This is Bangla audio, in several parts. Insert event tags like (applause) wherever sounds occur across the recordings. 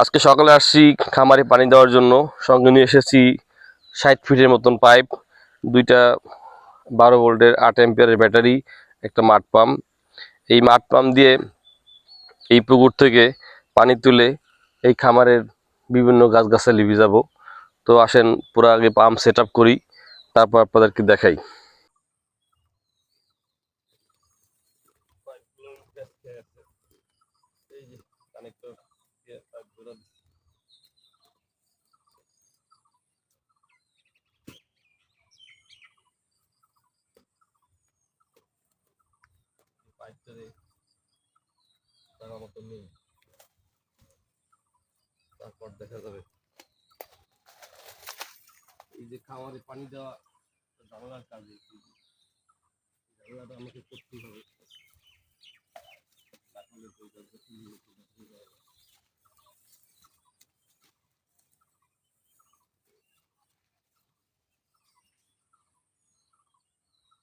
আজকে সকালে আসছি খামারে পানি দেওয়ার জন্য। সঙ্গে নিয়ে এসেছি ষাট ফিটের মতন পাইপ, দুইটা বারো ভোল্টের আট এম্পিয়ারের ব্যাটারি, একটা মাঠ পাম্প। এই মাঠ পাম্প দিয়ে এই পুকুর থেকে পানি তুলে এই খামারের বিভিন্ন গাছগাছালি ভিজাবো। তো আসেন, পুরো আগে পাম্প সেট করি, তারপর আপনাদেরকে দেখাই। তারপর দেখা যাবে। এই যে খামারে পানি দেওয়া ঝামেলার কাজ ঝামেলাটা আমাকে করতেই হবে। করলে তো এটা করতেই হবে, এটা করতেই হবে।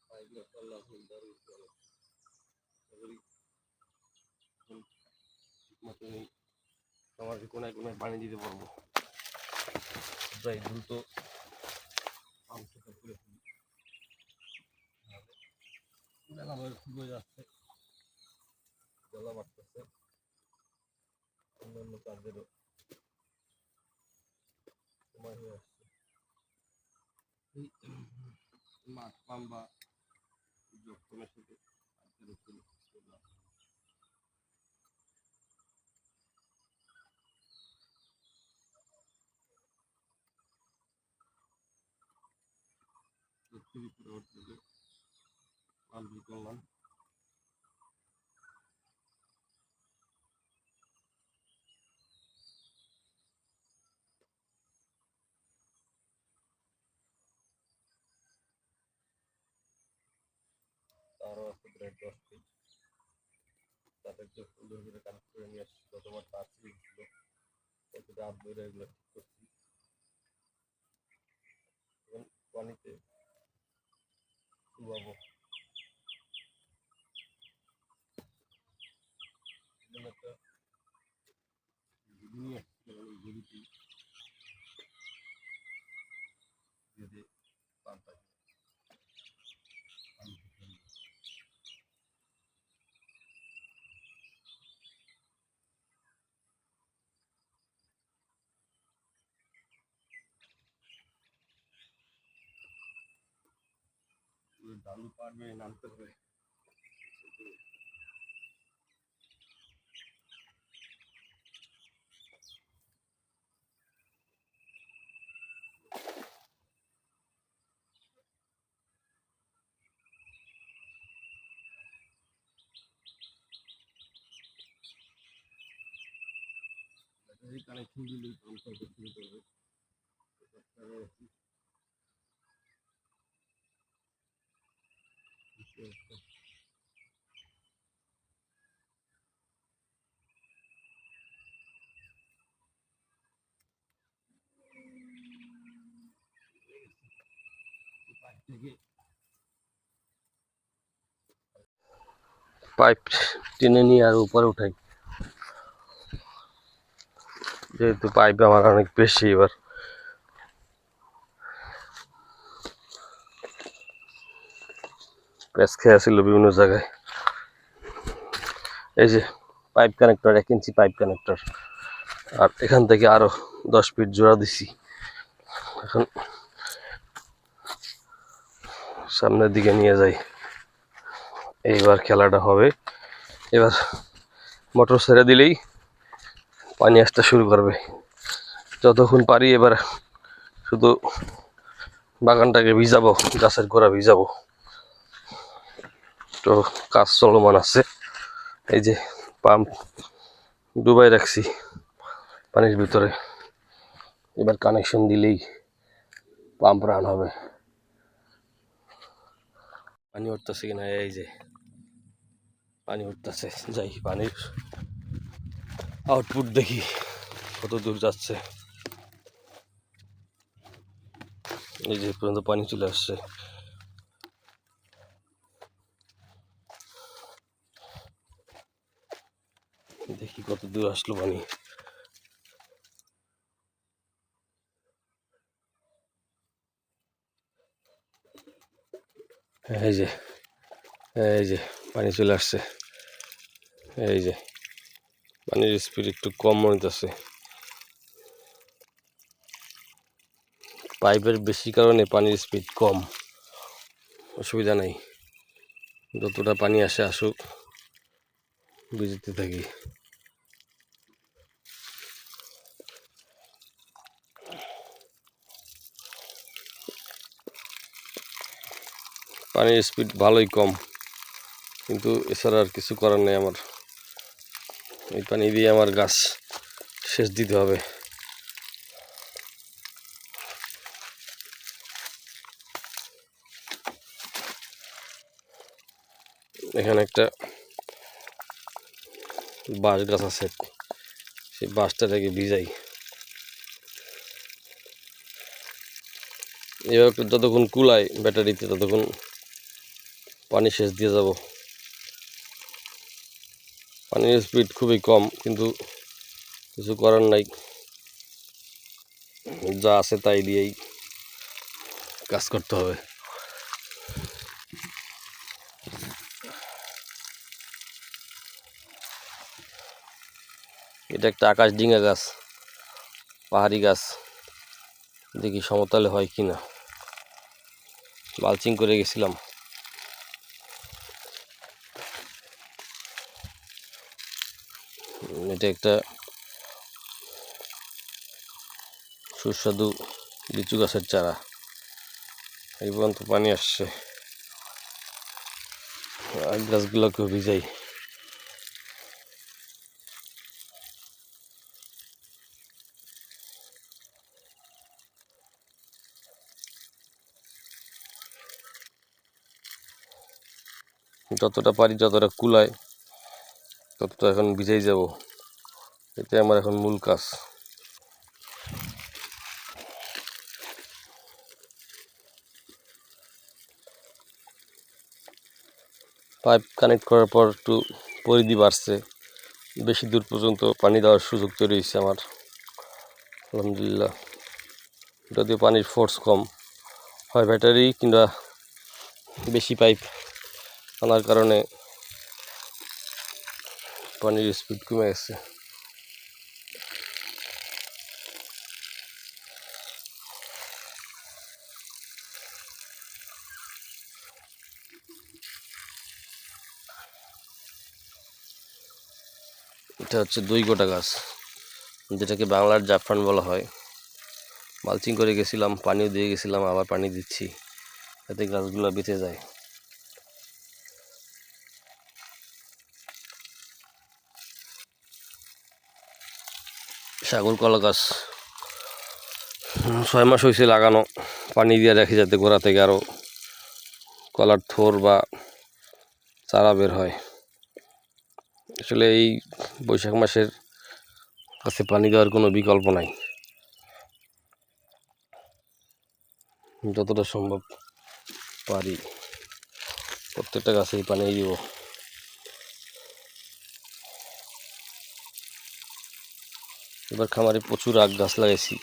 পাইপগুলো করলাম, সুন্দর করে। এবারে এখন ঠিকমতো এই কোনায় কোনায় পানি দিতে পারব। যাই দ্রুত ফেলি। নাহলে যাচ্ছে। জলা বাড়তেছে। অন্যান্য সময় হয়ে আসছে। এই মাঠ পাম্প বা যক্ষণের সাথে উপরে করলাম। সত্যি পরবর্তীতে পাল্টি করলাম তারও আছে প্রায় দশ ফিট তাদেরকে সুন্দর করে কানেক্ট করে নিয়ে আসছি। গতবার তার ছিল। কত রাত ধরে এগুলো ঠিক করছি। পানিতে এজন্য একটা ঝুড়ি নিয়ে আসছিলাম এই ঝুড়িটি দিয়ে দিয়ে পাম্পটা পানিতে ফেলব। পুরো ডালু পারবে নামতে হবে ব্যাটারি কানেকশন দিলেই পাম্পটা শুরু করবে এটা ছাড়া আছি। বুঝতে পারছ? পাইপ থেকে পাইপ টেনে নিয়ে আর উপরে উঠাই যেহেতু পাইপ আমার অনেক বেশি এবার প্যাচ খেয়ে ছিল বিভিন্ন জায়গায়। এই যে পাইপ কানেক্টর এক ইঞ্চি পাইপ কানেক্টর আর এখান থেকে আরও দশ ফিট জোড়া দিছি। এখন সামনের দিকে নিয়ে যাই। এইবার খেলাটা হবে। এবার মোটর ছেড়ে দিলেই পানি আসতে শুরু করবে। যতক্ষণ পারি এবার শুধু বাগানটাকে ভিজাবো, গাছের গোড়া ভিজাবো। তো কাজ চলমান আছে। এই যে পাম্প ডুবাই রাখছি পানির ভিতরে। এবার কানেকশন দিলেই পাম্প রান হবে। পানি উঠতেছে কিনা, এই যে পানি উঠতেছে। যাই, পানির আউটপুট দেখি কত দূর যাচ্ছে। এই যে পর্যন্ত পানি চলে আসছে। দেখি কত দূর আসলো পানি এই যে এই যে পানি চলে আসছে। এই যে পানির স্পিড একটু কম মনে আছে পাইপের বেশি কারণে পানির স্পিড কম। অসুবিধা নাই। যতটা পানি আসে আসুক। বিজিতে থাকি। পানির স্পিড ভালোই কম। কিন্তু এছাড়া আর কিছু করার নেই আমার। এই পানি দিয়ে আমার গাছ শেষ দিতে হবে। এখানে একটা বাঁশ গাছ আছে। সেই বাঁশটা বাঁশটাকে ভিজাই। একটু যতক্ষণ কুলায় ব্যাটারিতে ততক্ষণ পানি সেচ দিয়ে যাব। পানির স্পিড খুবই কম, কিন্তু কিছু করার নাই। যা আছে তাই দিয়েই কাজ করতে হবে। এটা একটা আকাশ ডিঙা গাছ, পাহাড়ি গাছ। দেখি সমতলে হয় কি না মালচিং করে গেছিলাম। এটা একটা সুস্বাদু লিচু গাছের চারা। এই পর্যন্ত পানি আসছে। আর গাছগুলোকেও ভিজাই। যতটা পারি যতটা কুলায়, ততটা এখন ভিজেই যাব। এতে আমার এখন মূল কাজ। পাইপ কানেক্ট করার পর একটু পরিধি বাড়ছে। বেশি দূর পর্যন্ত পানি দেওয়ার সুযোগ তৈরি হয়েছে আমার। আলহামদুলিল্লাহ। যদিও পানির ফোর্স কম। হয় ব্যাটারি কিংবা বেশি পাইপ আনার কারণে পানির স্পিড কমে গেছে। এটা হচ্ছে দুই গোটা গাছ, যেটাকে বাংলার জাফরান বলা হয়। মালচিং করে গেছিলাম, পানিও দিয়ে গেছিলাম, আবার পানি দিচ্ছি, যাতে গাছগুলো বেঁচে যায়। সাগর কলা গাছ ছয় মাস হয়েছে লাগানো, পানি দিয়ে রাখি যাতে গোড়া থেকে আরও কলার থোর বা চারা বের হয়। আসলে এই বৈশাখ মাসের কাছে পানি দেওয়ার কোনো বিকল্প নাই। যতটা সম্ভব পারি, প্রত্যেকটা গাছেই পানি দিব। এবার খামারে প্রচুর আগ গাছ লাগাইছি।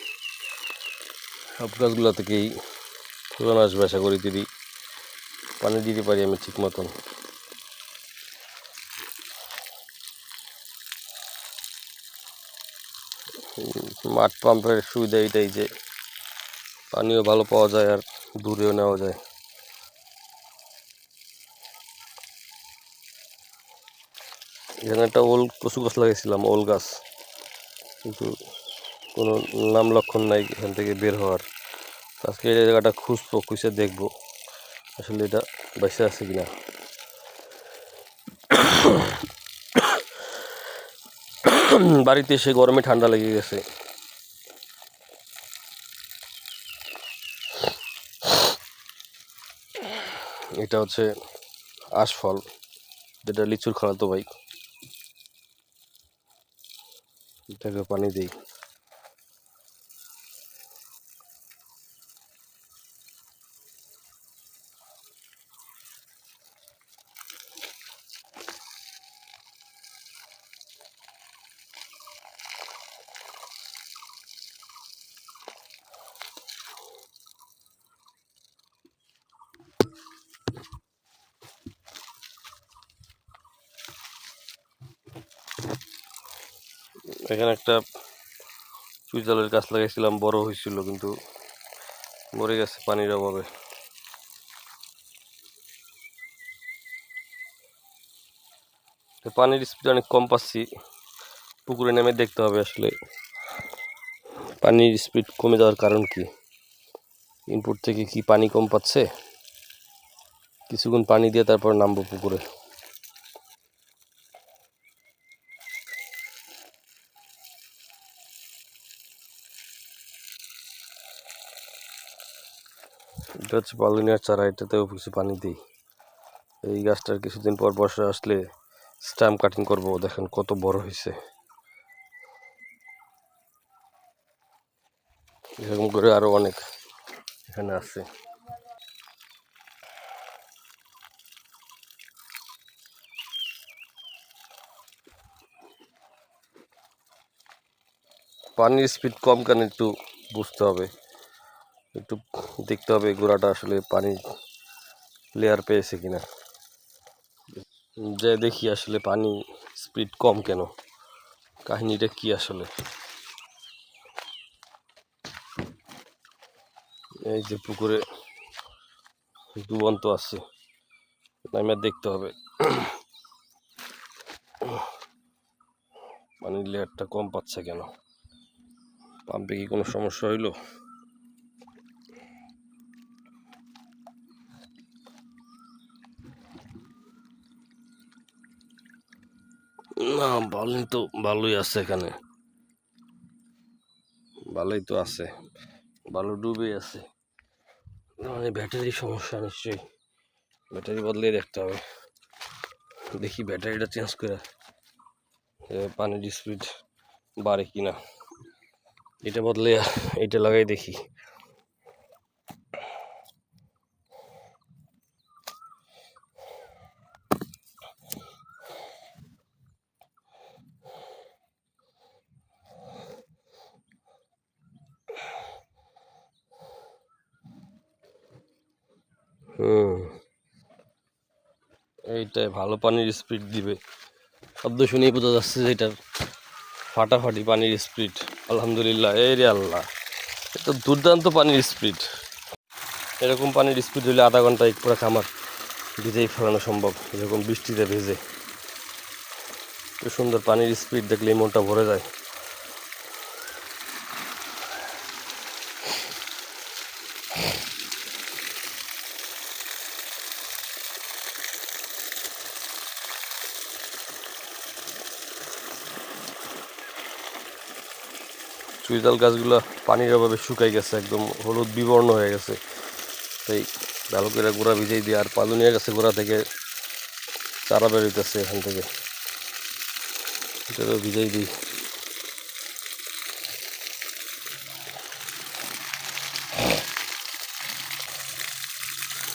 সব গাছগুলো থেকেই ফুলন আসবে আশা করি যদি পানি দিতে পারি আমি ঠিক মতন। মাঠ পাম্পের সুবিধা এটাই যে পানিও ভালো পাওয়া যায় আর দূরেও নেওয়া যায়। এখানে একটা ওল, কচু গাছ লাগিয়েছিলাম, ওল গাছ। কিন্তু কোনো নাম লক্ষণ নাই এখান থেকে বের হওয়ার। আজকে এই জায়গাটা খুঁজবো, খুঁজে দেখব, আসলে এটা বেঁচে আছে কিনা। (clears throat) বাড়িতে এসে গরমে ঠান্ডা লেগে গেছে। এটা হচ্ছে আশফল, যেটা লিচুর খাওয়াতো ভাই। এটাকে পানি দিই। এখানে একটা চুইতালের গাছ লাগাইছিলাম, বড় হয়েছিল কিন্তু মরে গেছে পানির অভাবে। পানির স্পিড অনেক কম পাচ্ছি। পুকুরে নেমে দেখতে হবে আসলে পানির স্পিড কমে যাওয়ার কারণ কি। ইনপুট থেকে কি পানি কম পাচ্ছে? কিছুক্ষণ পানি দিয়ে তারপর নামবো পুকুরে। এটা হচ্ছে পালুনিয়ার চারা এটাতেও কিছু পানি দিই। এই গাছটার কিছুদিন পর বর্ষা আসলে স্ট্যাম্প কাটিং করব, দেখেন কত বড় হয়েছে এরকম করে আরও অনেক এখানে আছে। পানির স্পিড কম কেন একটু বুঝতে হবে। একটু দেখতে হবে গোড়াটা আসলে পানি লেয়ার পেয়েছে কিনা। যে দেখি আসলে পানি স্পিড কম কেন, কাহিনীটা কি আসলে। এই যে পুকুরে ডুবন্ত আছে নামে দেখতে হবে। পানির লেয়ারটা কম পাচ্ছে কেন? পাম্পে কি কোনো সমস্যা হইল? না বালি তো ভালোই আছে এখানে। ভালোই তো আছে, ভালো ডুবে আছে। মানে ব্যাটারি সমস্যা নিশ্চয়ই, ব্যাটারি বদলে দেখতে হবে। দেখি ব্যাটারিটা চেঞ্জ করে পানির স্পিড বাড়ে কিনা। এটা বদলে, এটা লাগাই দেখি। হুম। এইটাই, ভালো পানির স্পিড দিবে। শব্দ শুনেই বোঝা যাচ্ছে যে এটার ফাটাফাটি পানির স্পিড আলহামদুলিল্লাহ, এই রে আল্লাহ। এটা দুর্দান্ত পানির স্পিড এরকম পানির স্পিড হলে আধা ঘন্টায় পুরো খামার ভিজেই ফেলানো সম্ভব, এরকম বৃষ্টিতে ভেজে। সুন্দর পানির স্পিড দেখলেই মনটা ভরে যায়। চুইতাল গাছগুলো পানির অভাবে শুকাই গেছে, একদম হলুদ বিবর্ণ হয়ে গেছে। তাই ভালো করে গোড়া ভিজেই দিয়ে আর পালুনিয়া গাছে গোড়া থেকে চারা বেরোইতেছে এখান থেকে। এটাও ভিজেই দিই।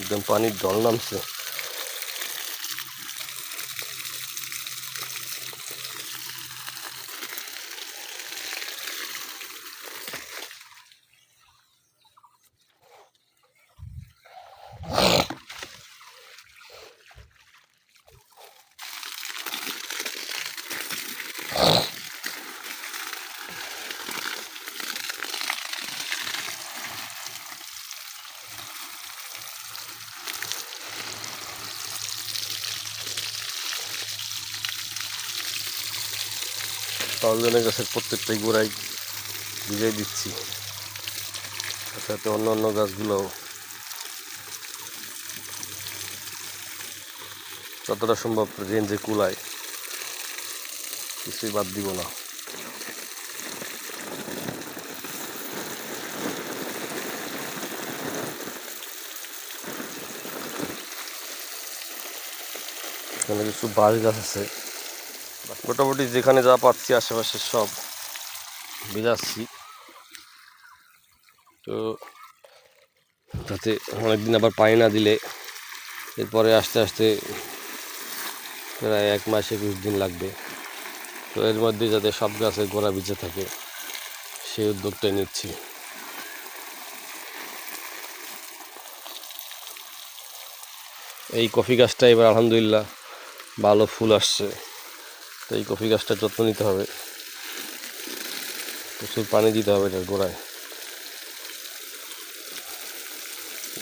একদম পানির জল নামছে। পাউলজনের গাছের প্রত্যেকটাই গোড়ায় ভিজাই দিচ্ছি। সাথে অন্য অন্য গাছগুলো যতটা সম্ভব রেঞ্জে কুলায়, কিছুই বাদ দিব না। এখানে কিছু বাঁশ গাছ আছে। মোটামুটি যেখানে যা পাচ্ছি আশেপাশে সব বেজাচ্ছি। তো তাতে অনেকদিন আবার পানি না দিলে এরপরে আস্তে আস্তে প্রায় এক মাস একুশ দিন লাগবে। তো এর মধ্যে যাতে সব গাছের গোড়া ভিজে থাকে, সেই উদ্যোগটাই নিচ্ছি। এই কফি গাছটা এবার আলহামদুলিল্লাহ ভালো ফুল আসছে। তো এই কফি গাছটার যত্ন নিতে হবে। প্রচুর পানি দিতে হবে এটার গোড়ায়।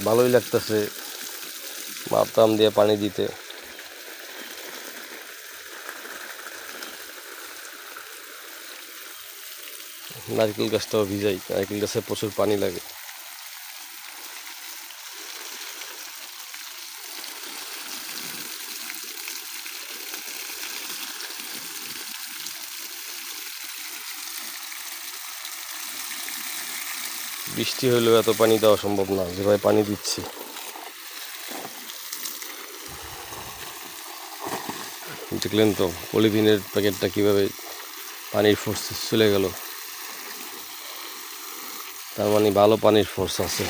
ভালোই লাগতেছে মাপতাম দিয়ে পানি দিতে। নারকেল গাছটাও ভিজাই, নারকেল গাছে প্রচুর পানি লাগে। বৃষ্টি হলেও এত পানি দেওয়া সম্ভব না যেভাবে পানি দিচ্ছি। দেখলেন তো, পলিথিনের প্যাকেটটা কীভাবে পানির ফোর্স চলে গেল। তার মানে ভালো পানির ফোর্স আছে।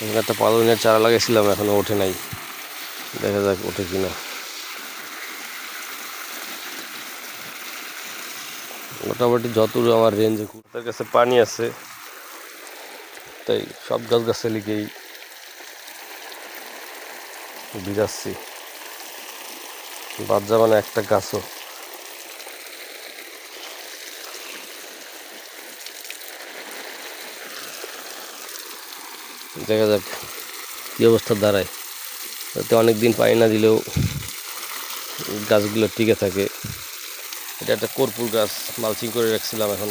এখানে একটা পালনের চারা লাগিয়েছিলাম এখনও ওঠে নাই। দেখা যাক ওঠে কিনা। মোটামুটি যতটুকু আমার রেঞ্জে তার কাছে পানি আছে তাই সব গাছ গাছালিকেই বিরাচ্ছি বাদ যাবে একটা গাছও। দেখা যাক কী অবস্থা দাঁড়ায়। তাতে অনেক দিন পানি না দিলেও গাছগুলো টিকে থাকে। এটা একটা কর্পূর গাছ, মালচিং করে রাখছিলাম, এখন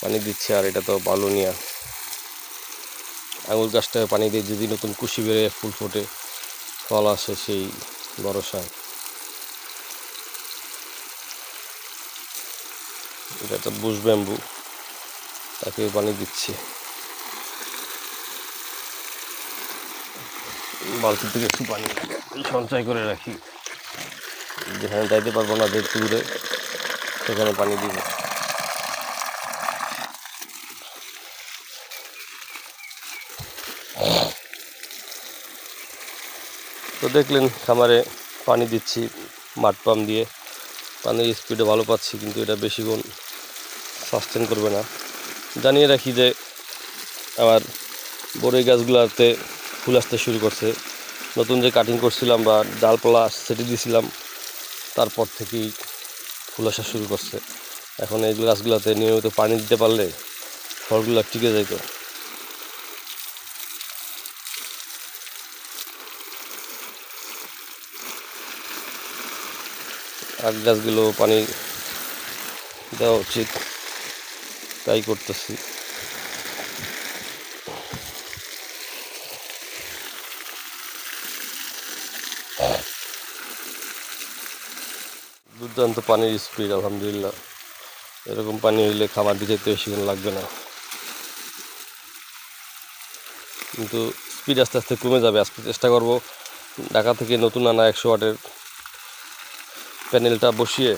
পানি দিচ্ছে আর এটা তো বালুনিয়া আঙুর গাছটায় পানি দিয়ে যদি নতুন কুশি বেড়ে ফুল ফোটে, ফল আসে সেই ভরসায়। এটা তো বুশ ব্যাম্বু তাকে পানি দিচ্ছে। বালতি থেকে একটু পানি সঞ্চয় করে রাখি। যেখানে যাইতে পারব না যে দূরে সেখানে পানি দিব। তো দেখলেন খামারে পানি দিচ্ছি, মাঠ পাম্প দিয়ে। পানির স্পিডে ভালো পাচ্ছি, কিন্তু এটা বেশিক্ষণ সাস্টেন করবে না। জানিয়ে রাখি যে আমার বড়ই গাছগুলোতে ফুল আসতে শুরু করছে। নতুন যে কাটিং করছিলাম বা ডালপালা সেটে দিয়েছিলাম তারপর থেকেই ফুল আসা শুরু করছে। এখন এই গাছগুলোতে নিয়মিত পানি দিতে পারলে ফলগুলো টিকে যেত আগ গাছগুলো পানি দেওয়া উচিত। তাই করতেছি। দুর্দান্ত পানির স্পিড, আলহামদুলিল্লাহ। এরকম পানি হইলে খামার দিতে বেশিক্ষণ লাগবে না। কিন্তু স্পিড আস্তে আস্তে কমে যাবে। আজকে চেষ্টা করব ঢাকা থেকে নতুন আনা একশো ওয়াটের প্যানেলটা বসিয়ে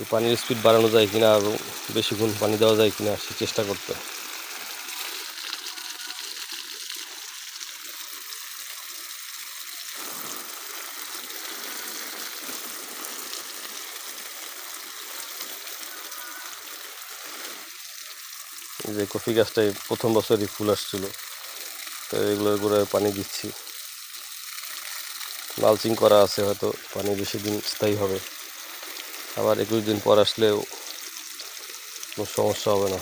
এই পানির স্পিড বাড়ানো যায় কিনা আরও বেশিক্ষণ পানি দেওয়া যায় কিনা সে চেষ্টা করতে। যে কফি গাছটাই প্রথম বছরই ফুল আসছিল, তো এগুলোর গোড়ায় পানি দিচ্ছি। মালচিং করা আছে, হয়তো পানি বেশি দিন স্থায়ী হবে। আবার একুশ দিন পর আসলেও কোনো সমস্যা হবে না।